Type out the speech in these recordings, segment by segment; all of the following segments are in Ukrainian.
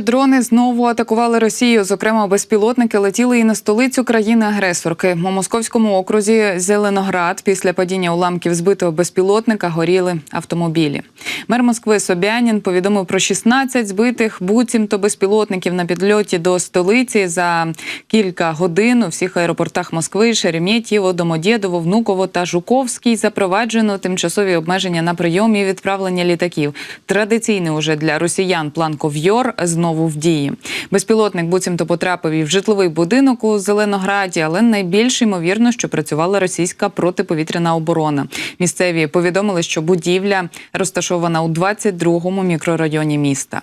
Дрони знову атакували Росію. Зокрема, безпілотники летіли і на столицю країни-агресорки. У московському окрузі Зеленоград після падіння уламків збитого безпілотника горіли автомобілі. Мер Москви Собянін повідомив про 16 збитих буцімто безпілотників на підльоті до столиці за кілька годин у всіх аеропортах Москви, Шереметьєво, Домодєдово, Внуково та Жуковський запроваджено тимчасові обмеження на прийом і відправлення літаків. Традиційний уже для росіян план Ков'йор знову в дії. Безпілотник буцімто потрапив і в житловий будинок у Зеленограді, але найбільш ймовірно, що працювала російська протиповітряна оборона. Місцеві повідомили, що будівля розташована у 22-му мікрорайоні міста.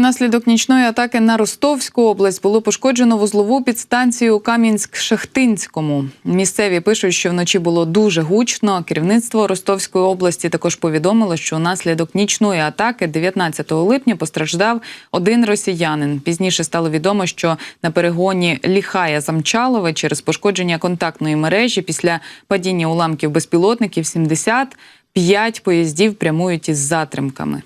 Унаслідок нічної атаки на Ростовську область було пошкоджено вузлову підстанцію у Кам'янськ-Шахтинському. Місцеві пишуть, що вночі було дуже гучно. Керівництво Ростовської області також повідомило, що унаслідок нічної атаки 19 липня постраждав один росіянин. Пізніше стало відомо, що на перегоні Ліхая Замчалове через пошкодження контактної мережі після падіння уламків безпілотників 75 поїздів прямують із затримками.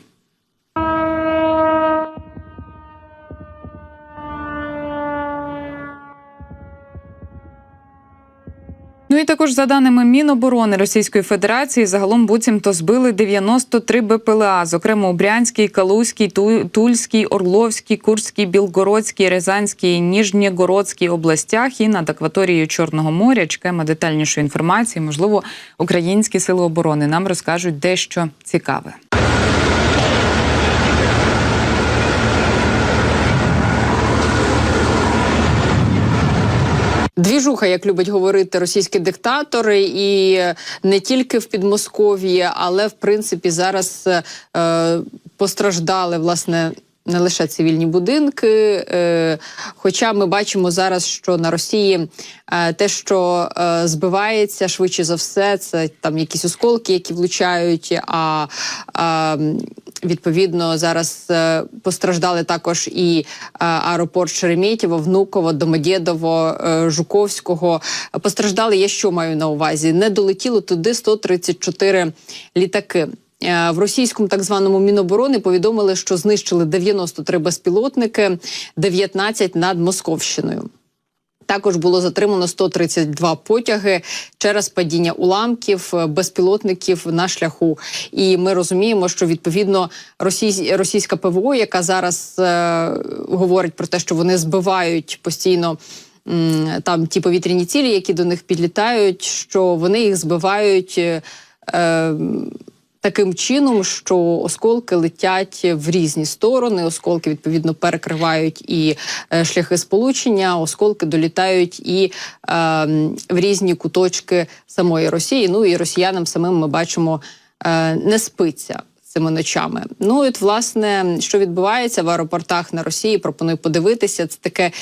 Ну і також за даними Міноборони Російської Федерації, загалом буцімто збили 93 БПЛА, зокрема у Брянській, Калузькій, Ту- Тульській, Орловській, Курській, Білгородській, Рязанській, Ніжнєгородській областях і над акваторією Чорного моря. Чекаємо детальнішої інформації. Можливо, українські сили оборони нам розкажуть дещо цікаве. Двіжуха, як любить говорити російські диктатори, і не тільки в Підмосков'ї, але в принципі зараз е, постраждали власне. Не лише цивільні будинки, е, хоча ми бачимо зараз, що на Росії е, те, що е, збивається швидше за все, це там якісь осколки, які влучають. А, відповідно зараз постраждали також і аеропорт Шереметьєво, Внуково, Домодєдово, Жуковського. Постраждали. Я що маю на увазі? Не долетіло туди 134 літаки. Е, В російському так званому Міноборони повідомили, що знищили 93 безпілотники, 19 над Московщиною. Також було затримано 132 потяги через падіння уламків е, безпілотників на шляху. І ми розуміємо, що відповідно російська ПВО, яка зараз е, говорить про те, що вони збивають постійно. Там ті повітряні цілі, які до них підлітають, що вони їх збивають е, таким чином, що осколки летять в різні сторони. Осколки відповідно перекривають і е, шляхи сполучення, осколки долітають і е, в різні куточки самої Росії. Ну і росіянам самим ми бачимо е, не спиться. Цими ночами. Ну і от, власне, що відбувається в аеропортах на Росії, пропоную подивитися. Це таке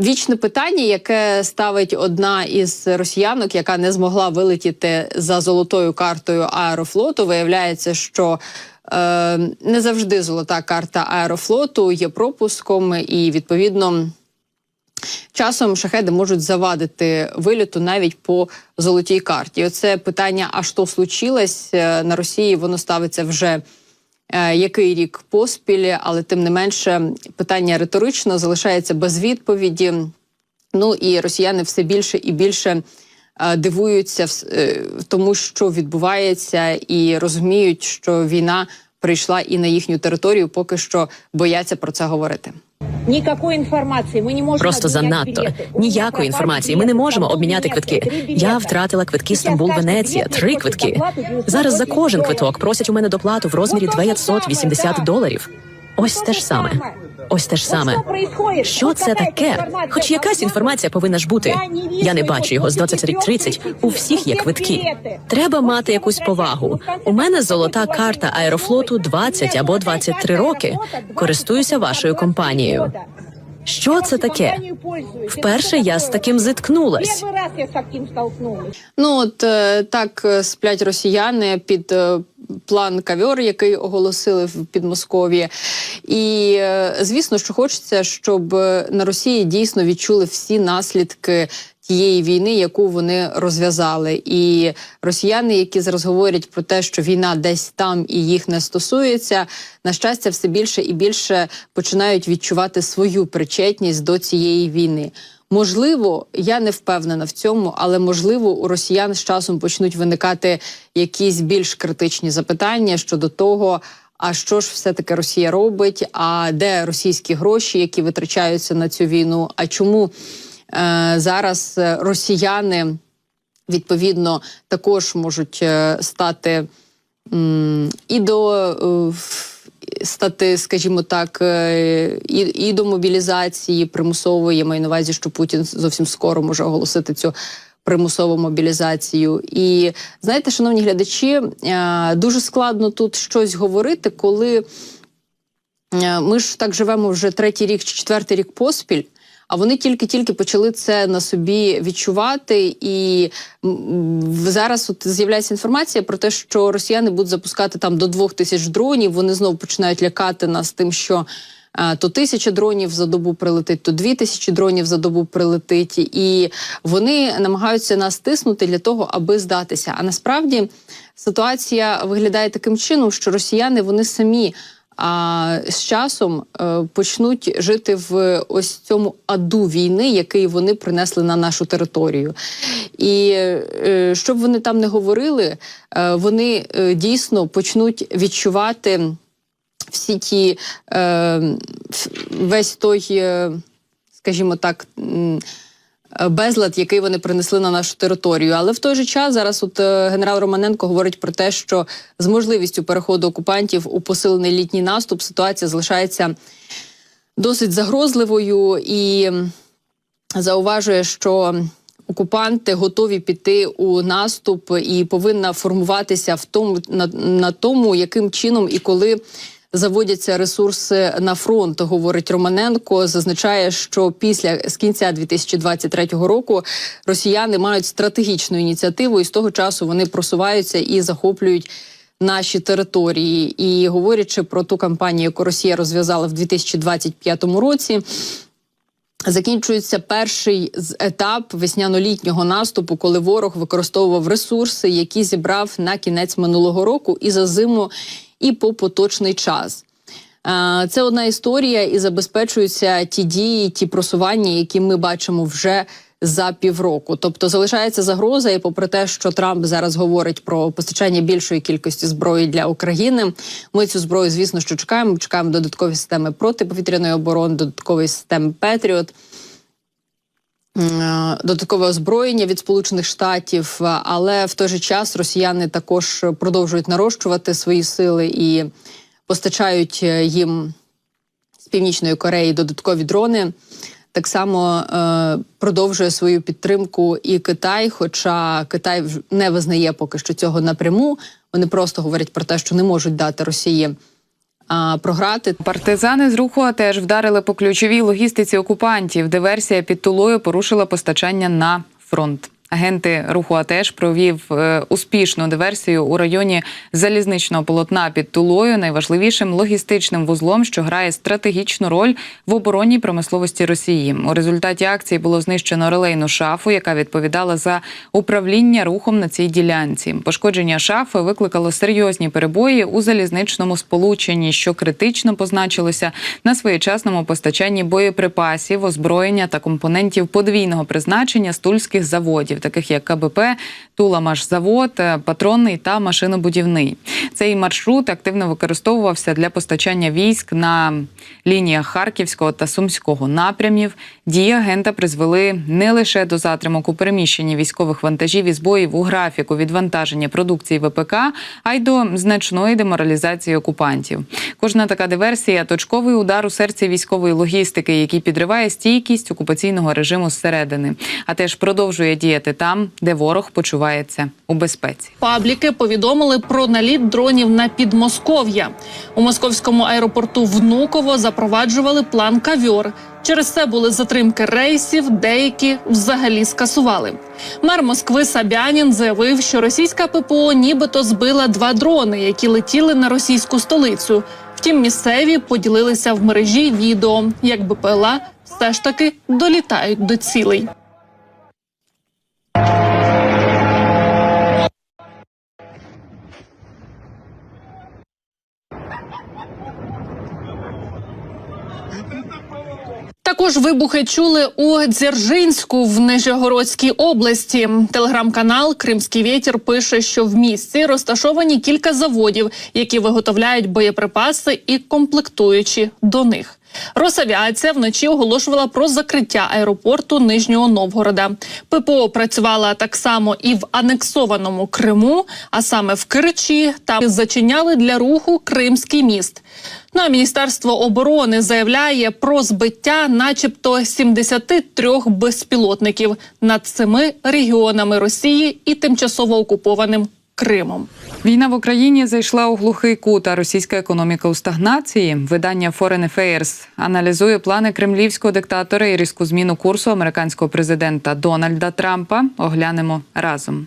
Вічне питання, яке ставить одна із росіянок, яка не змогла вилетіти за золотою картою аерофлоту. Виявляється, що е, не завжди золота карта аерофлоту є пропуском, і відповідно часом шахеди можуть завадити виліту навіть по золотій карті. Оце питання: а що случилось е, на Росії? Воно ставиться вже який рік поспіль, але тим не менше питання риторично залишається без відповіді. Ну і росіяни все більше і більше е, дивуються вс- е, тому, що відбувається, і розуміють, що війна прийшла і на їхню територію, поки що бояться про це говорити. Никакой інформації. Ми не можемо Просто занадто ніякої інформації. Ми не можемо обміняти квитки. Я втратила квитки Стамбул, Венеція. Три квитки. Зараз за кожен квиток просять у мене доплату в розмірі Вот то 980 доларів. Ось те ж саме. Ось те ж саме. що це таке? Хоч якась інформація повинна ж бути. Я не бачу його з Тут 23.30. У всіх є квитки. Треба мати якусь повагу. У мене золота карта аерофлоту налоги. 20 або Золота 23 роки. Користуюся вашою компанією. Що це таке? Вперше я з таким зіткнулась. Ну от е, так е, сплять росіяни під е, план кавьор, який оголосили в Підмосков'ї. І е, звісно, що хочеться, щоб е, на Росії дійсно відчули всі наслідки. Тієї війни, яку вони розв'язали, і росіяни, які зараз говорять про те, що війна десь там і їх не стосується, на щастя, все більше і більше починають відчувати свою причетність до цієї війни. Можливо, я не впевнена в цьому, але можливо, у росіян з часом почнуть виникати якісь більш критичні запитання щодо того. А що ж все таки Росія робить? А де російські гроші, які витрачаються на цю війну? А чому е, зараз росіяни відповідно також можуть е, стати м, і до е, стати, скажімо так, е, і, і до мобілізації примусової. Я маю на увазі, що Путін зовсім скоро може оголосити цю примусову мобілізацію. І знаєте, шановні глядачі, е, дуже складно тут щось говорити, коли е, ми ж так живемо вже третій рік чи четвертий рік поспіль. А вони тільки-тільки почали це на собі відчувати, і зараз от з'являється інформація про те, що росіяни будуть запускати там до двох тисяч дронів. Вони знову починають лякати нас тим, що е, то тисяча дронів за добу прилетить, то дві тисячі дронів за добу прилетить, і вони намагаються нас тиснути для того, аби здатися. А насправді ситуація виглядає таким чином, що росіяни вони самі а з часом е, почнуть жити в ось цьому аду війни, який вони принесли на нашу територію. І е, щоб вони там не говорили, е, вони дійсно почнуть відчувати всі ті весь той, скажімо так. Е, Безлад, який вони принесли на нашу територію, але в той же час зараз, от е, генерал Романенко говорить про те, що з можливістю переходу окупантів у посилений літній наступ ситуація залишається досить загрозливою і зауважує, що окупанти готові піти у наступ і повинна формуватися в тому на, на тому, яким чином і коли. Заводяться ресурси на фронт, говорить Романенко. Зазначає, що після з кінця 2023 року росіяни мають стратегічну ініціативу, і з того часу вони просуваються і захоплюють наші території. І говорячи про ту кампанію, яку Росія розв'язала в 2025 році. Закінчується перший з етап весняно-літнього наступу, коли ворог використовував ресурси, які зібрав на кінець минулого року, і за зиму, і по поточний час. Е, Це одна історія, і забезпечуються ті дії, ті просування, які ми бачимо вже за півроку. Тобто залишається загроза, і попри те, що Трамп зараз говорить про постачання більшої кількості зброї для України, ми цю зброю, звісно, що чекаємо. Чекаємо додаткові системи протиповітряної оборони, додаткові системи Петріот. Е, Додаткове озброєння від Сполучених Штатів, е, але в той же час росіяни також продовжують нарощувати свої сили і постачають е, їм з північної Кореї додаткові дрони. Так само е, продовжує свою підтримку і Китай, хоча Китай не визнає поки що цього напряму. Вони просто говорять про те, що не можуть дати Росії а, програти. Партизани з руху теж вдарили по ключовій логістиці окупантів. Диверсія під Тулою порушила постачання на фронт. Агенти руху АТЕШ провів е, успішну диверсію у районі залізничного полотна під Тулою, найважливішим логістичним вузлом, що грає стратегічну роль в оборонній промисловості Росії. У результаті акції було знищено релейну шафу, яка відповідала за управління рухом на цій ділянці. Пошкодження шафи викликало серйозні перебої у залізничному сполученні, що критично позначилося на своєчасному постачанні боєприпасів, озброєння та компонентів подвійного призначення з тульських заводів, таких як КБП, Туламашзавод, е, патронний та машинобудівний. Цей маршрут активно використовувався для постачання військ на лініях Харківського та Сумського напрямів. Дії агента призвели не лише до затримок у переміщенні військових вантажів і збоїв у графіку відвантаження продукції ВПК, а й до значної деморалізації окупантів. Кожна така диверсія точковий удар у серці військової логістики, який підриває стійкість окупаційного режиму зсередини, а теж продовжує діяти там, де ворог почувається у безпеці. Пабліки повідомили про наліт дронів на Підмосков'я. У московському аеропорту Внуково запроваджували план кавьор. Через це були затримки рейсів, деякі взагалі скасували. Мер Москви Сабянін заявив, що російська ППО нібито збила два дрони, які летіли на російську столицю. Втім, місцеві поділилися в мережі відео, як БПЛА все ж таки долітають до цілей. Також вибухи чули у Дзержинську в Нижегородській області. Телеграм-канал Кримський вітер пише, що в місті розташовані кілька заводів, які виготовляють боєприпаси і комплектуючі до них. Росавіація вночі оголошувала про закриття аеропорту Нижнього Новгорода. ППО працювала так само і в анексованому Криму, а саме в Керчі. Там зачиняли для руху Кримський міст. Ну а міністерство оборони заявляє про збиття, начебто, 73 безпілотників над семи регіонами Росії і тимчасово окупованим Кримом. Війна в Україні зайшла у глухий кут, а російська економіка у стагнації. Видання Foreign Affairs аналізує плани кремлівського диктатора і різку зміну курсу американського президента Дональда Трампа. Оглянемо разом.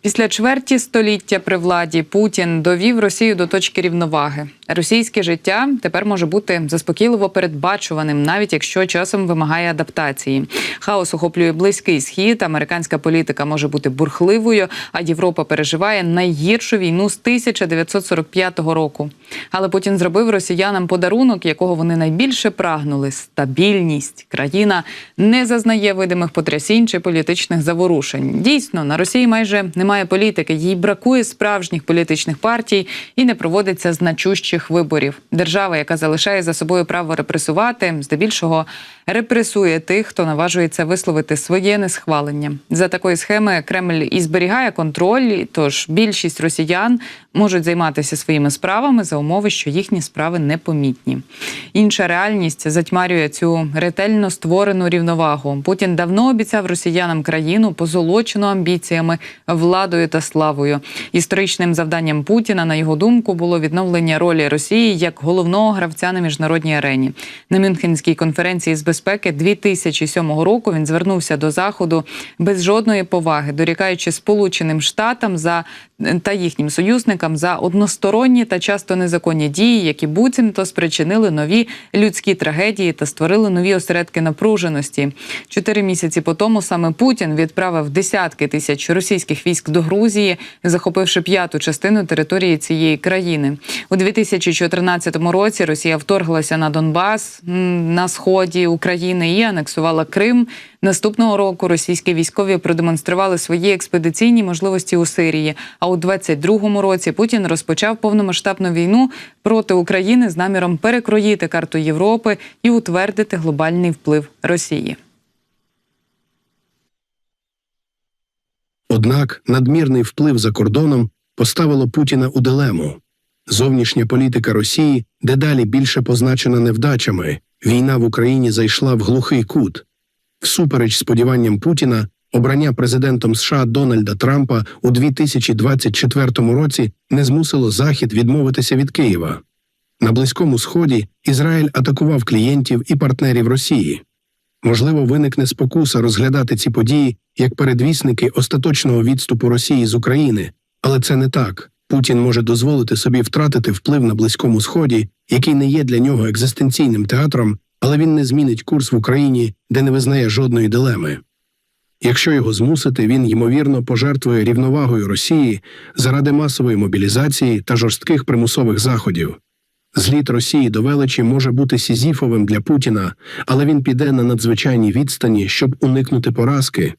Після чверті століття при владі Путін довів Росію до точки рівноваги. Російське життя тепер може бути заспокійливо передбачуваним, навіть якщо часом вимагає адаптації. Хаос охоплює близький схід. Американська політика може бути бурхливою, а Європа переживає найгіршу війну з 1945 року. Але Путін зробив росіянам подарунок, якого вони найбільше прагнули стабільність. Країна не зазнає видимих потрясінь чи політичних заворушень. Дійсно, на Росії майже немає політики, їй бракує справжніх політичних партій і не проводиться значущих виборів. Держава, яка залишає за собою право репресувати, здебільшого репресує тих, хто наважується висловити своє несхвалення. За такої схеми Кремль і зберігає контроль. Тож більшість росіян можуть займатися своїми справами за умови, що їхні справи непомітні. Інша реальність затьмарює цю ретельно створену рівновагу. Путін давно обіцяв росіянам країну позолочену амбіціями, владою та славою. Історичним завданням Путіна, на його думку, було відновлення ролі Росії як головного гравця на міжнародній арені. На Мюнхенській конференції з безпеки 2007 року. Він звернувся до заходу без жодної поваги, дорікаючи Сполученим Штатам за та їхнім союзникам за односторонні та часто незаконні дії, які буцімто спричинили нові людські трагедії та створили нові осередки напруженості. Чотири місяці по тому саме Путін відправив десятки тисяч російських військ до Грузії, захопивши п'яту частину території цієї країни. У 2014 році Росія вторглася на Донбас на сході України і анексувала Крим. Наступного року російські військові продемонстрували свої експедиційні можливості у Сирії. А у 22-му році Путін розпочав повномасштабну війну проти України з наміром перекроїти карту Європи і утвердити глобальний вплив Росії. Однак надмірний вплив за кордоном поставило Путіна у дилему. Зовнішня політика Росії дедалі більше позначена невдачами. Війна в Україні зайшла в глухий кут. Всупереч сподіванням Путіна, обрання президентом США Дональда Трампа у 2024 році не змусило Захід відмовитися від Києва. На Близькому Сході Ізраїль атакував клієнтів і партнерів Росії. Можливо, виникне спокуса розглядати ці події як передвісники остаточного відступу Росії з України, але це не так. Путін може дозволити собі втратити вплив на Близькому Сході, який не є для нього екзистенційним театром, але він не змінить курс в Україні, де не визнає жодної дилеми. Якщо його змусити, він ймовірно пожертвує рівновагою Росії заради масової мобілізації та жорстких примусових заходів. Зліт Росії до величі може бути сізіфовим для Путіна, але він піде на надзвичайній відстані, щоб уникнути поразки.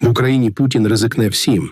В Україні Путін ризикне всім.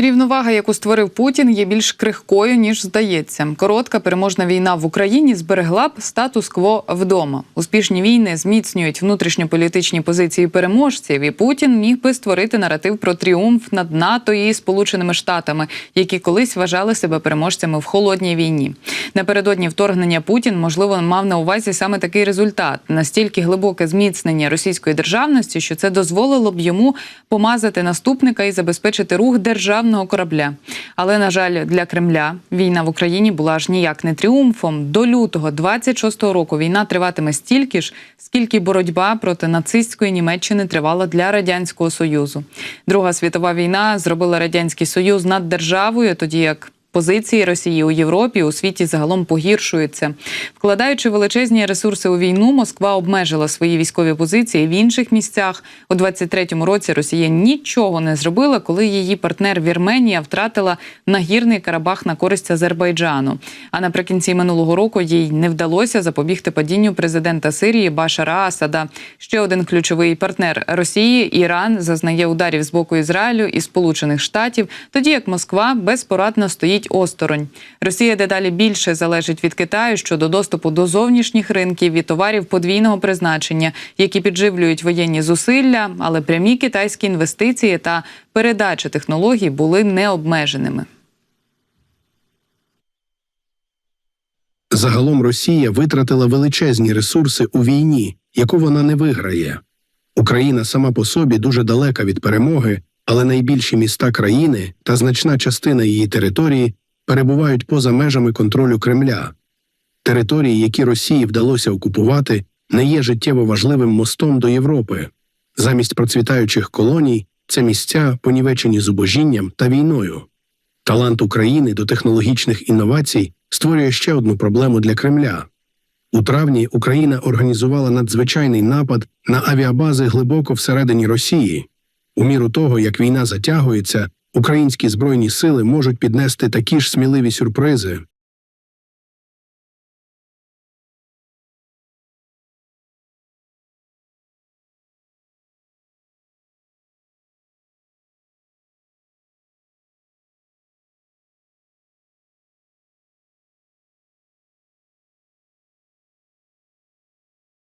Рівновага, яку створив Путін, є більш крихкою ніж здається. Коротка переможна війна в Україні зберегла б статус-кво вдома. Успішні війни зміцнюють внутрішньополітичні позиції переможців. І Путін міг би створити наратив про тріумф над НАТО і Сполученими Штатами, які колись вважали себе переможцями в холодній війні. Напередодні вторгнення Путін можливо мав на увазі саме такий результат: настільки глибоке зміцнення російської державності, що це дозволило б йому помазати наступника і забезпечити рух державної іноземного корабля. Але на жаль, для Кремля війна в Україні була ж ніяк не тріумфом. До лютого 26-го року війна триватиме стільки ж, скільки боротьба проти нацистської Німеччини тривала для радянського союзу. Друга світова війна зробила радянський союз над державою, тоді як Позиції Росії у Європі у світі загалом погіршуються. Вкладаючи величезні ресурси у війну, Москва обмежила свої військові позиції в інших місцях. У 23-му році Росія нічого не зробила, коли її партнер Вірменія втратила нагірний Карабах на користь Азербайджану. А наприкінці минулого року їй не вдалося запобігти падінню президента Сирії Башара Асада. Ще один ключовий партнер Росії Іран зазнає ударів з боку Ізраїлю і Сполучених Штатів, тоді як Москва безпорадно стоїть осторонь. Росія дедалі більше залежить від Китаю щодо доступу до зовнішніх ринків і товарів подвійного призначення, які підживлюють воєнні зусилля, але прямі китайські інвестиції та передача технологій були необмеженими. Загалом Росія витратила величезні ресурси у війні, яку вона не виграє. Україна сама по собі дуже далека від перемоги, але найбільші міста країни та значна частина її території перебувають поза межами контролю Кремля. Території, які Росії вдалося окупувати, не є життєво важливим мостом до Європи. Замість процвітаючих колоній це місця, понівечені зубожінням та війною. Талант України до технологічних інновацій створює ще одну проблему для Кремля. У травні Україна організувала надзвичайний напад на авіабази глибоко всередині Росії. У міру того, як війна затягується, українські збройні сили можуть піднести такі ж сміливі сюрпризи.